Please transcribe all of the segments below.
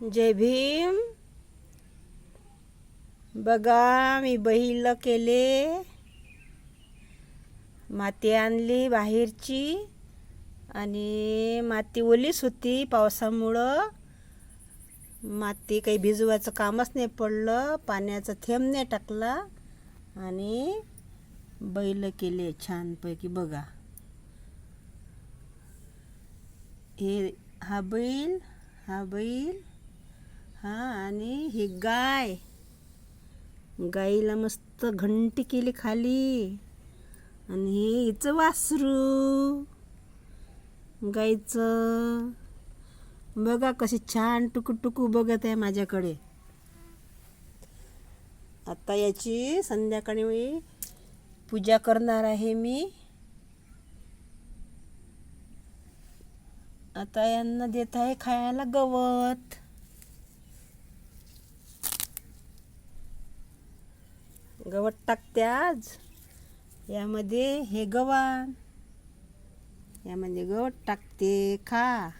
जय भीम. बघा मी बैल केले. माती आणली बाहेरची आणि माती ओलीच होती पावसामुळं. माती काही भिजवायचं कामच नाही पडलं पाण्याचा थेंब नाही टाकला आणि बैल केले छानपैकी. बघा. हे हा बैल हा बैल हा आणि ही गाय. गाईला मस्त घंटी केली खाली. आणि हे हिचं वासरू. गाईचं. बघा कशी छान टुकू टुकू बघत आहे माझ्याकडे. आता याची संध्याकाळी मी पूजा करणार आहे मी. आता यांना देत आहे खायला गवत. गवत टाकते आज. यामध्ये हे गव्हाण यामध्ये गवत टाकते. खा.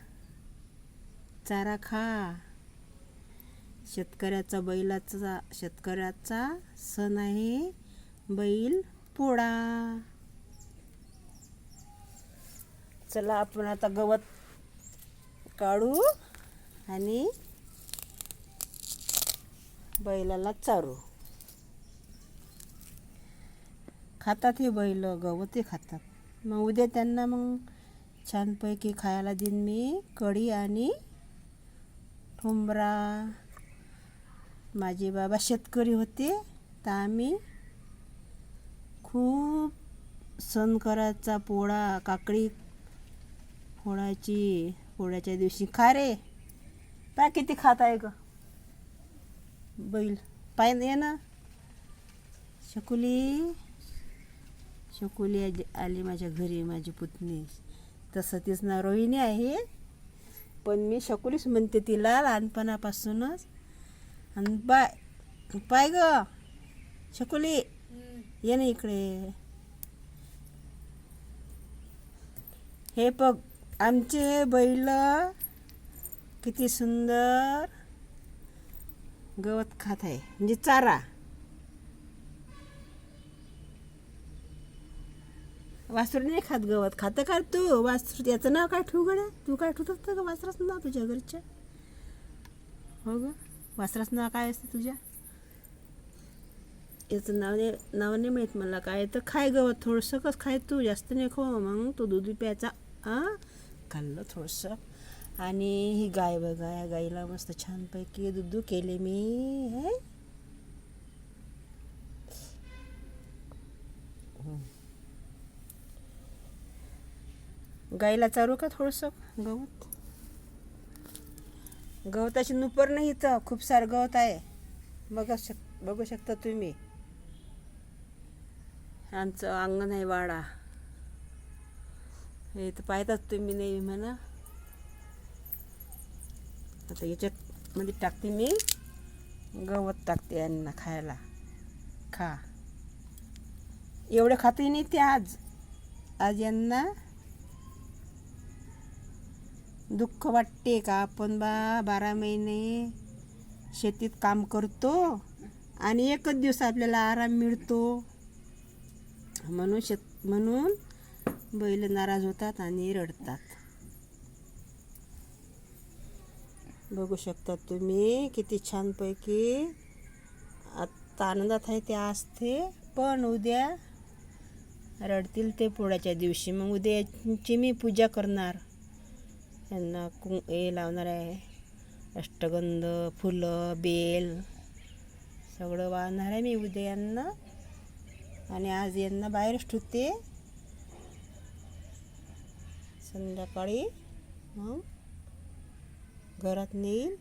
चारा खा. शेतकऱ्याचा बैलाचा शेतकऱ्याचा सण आहे. बैल पोळा. चला आपण आता गवत काढू आणि बैलाला चारू. खातात हे बैल गवतही खातात. मग उद्या त्यांना मग छानपैकी खायला देईन मी कढी आणि ठुंबरा. माझे बाबा शेतकरी होते तर आम्ही खूप सण करायचा पोळा काकडी फोडायची. पोळ्याच्या दिवशी खा रे. पाय किती खात आहे ग. बैल. पाय ये ना. शकुली. शकुली आजी- आली माझ्या घरी माझी पुतणी. तसं तीच नाव रोहिणी आहे. पण मी शकुलीच म्हणते तिला लहानपणापासूनच. आणि बाय पाय ग शकुली ये ना इकडे. हे बघ आमचे बैल किती सुंदर गवत खात आहे. म्हणजे चारा. वासरू नाही खात गवत. खातं का तू? वासरू याचं नाव काय ठेवू गड्या? तू काय ठेवत का वासराचं नाव तुझ्या घरच्या? हो ग. वासराचं नाव काय असतं तुझ्या? याचं नाव नाही नाव नाही माहीत मला. काय तर खाय गवत थोडंसं कसं खाय तू? जास्त नाही खो मग. तो दूध प्यायचा. आ? खाल्लं थोडंसं. आणि ही गाय बघा या गाईला मस्त छानपैकी दूध केले मी. हे? गाईला चारू का थोडंसं? गवत? गवताची नुपर नाही इथं. खूप सारं गवत आहे. बघा शक बघू शकता तुम्ही. आमचं अंगण आहे वाडा. हे तर पाहतात तुम्ही नाही म्हणा. आता याच्यामध्ये म्हणजे टाकते मी. गवत टाकते यांना खायला. खा. एवढं खातही नाही ते आज. आज यांना दुःख वाटते का? आपण बा बारा महिने शेतीत काम करतो आणि एकच दिवस आपल्याला आराम मिळतो. म्हणून शेत म्हणून बैल नाराज होतात आणि रडतात. बघू शकता तुम्ही किती छानपैकी आत्ता आनंदात आहे ते असते पण उद्या रडतील ते पोळ्याच्या दिवशी. मग उद्याची मी पूजा करणार. यांना कुं हे लावणार आहे. अष्टगंध फुलं बेल सगळं वाहणार आहे मी उद्या यांना. आणि आज यांना बाहेरच ठेवते. संध्याकाळी मग घरात नेईल.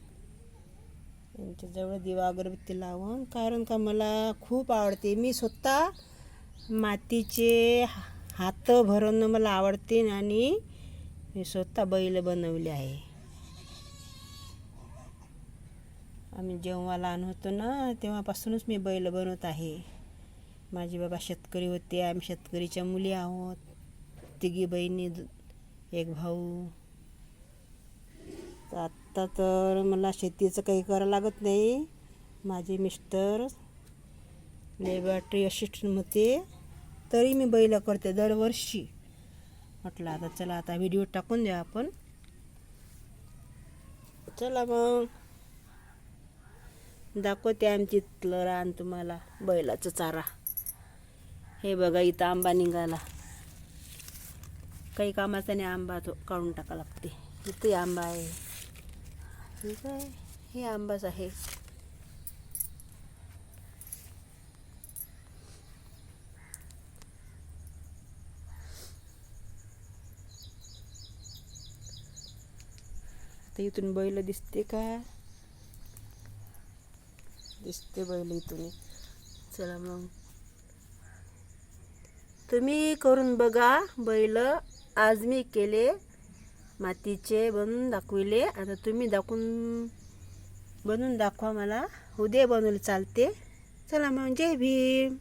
यांच्याजवळ दिवा अगरबत्ती लावून. कारण का मला खूप आवडते. मी स्वतः मातीचे हात भरून मला आवडते आणि मी स्वतः बैल बनवले आहे. आम्ही जेव्हा लहान होतो ना तेव्हापासूनच मी बैल बनवत आहे. माझे बाबा शेतकरी होते आम्ही शेतकरीच्या मुली आहोत. तिघी बहिणी एक भाऊ. आत्ता तर मला शेतीचं काही करावं लागत नाही. माझे मिस्टर लेबॉरेटरी असिस्टंट होते. तरी मी बैल करते दरवर्षी. म्हटलं आता चला आता व्हिडिओ टाकून द्या आपण. चला मग. दाखवते आमची इथलं रान तुम्हाला बैलाचा चारा. हे बघा इथं आंबा निघाला. काही कामाचा नाही आंबा तो काढून टाका लागते. इथे आंबा आहे. ठीक आहे हे आंबाच आहे. आता इथून बैल दिसते का? दिसते बैल इथून. चला मग. तुम्ही करून बघा बैल. आज मी केले मातीचे बनवून दाखविले. आता तुम्ही दाखवून बनवून दाखवा मला. उद्या बनवले चालते. चला मग. जय भीम.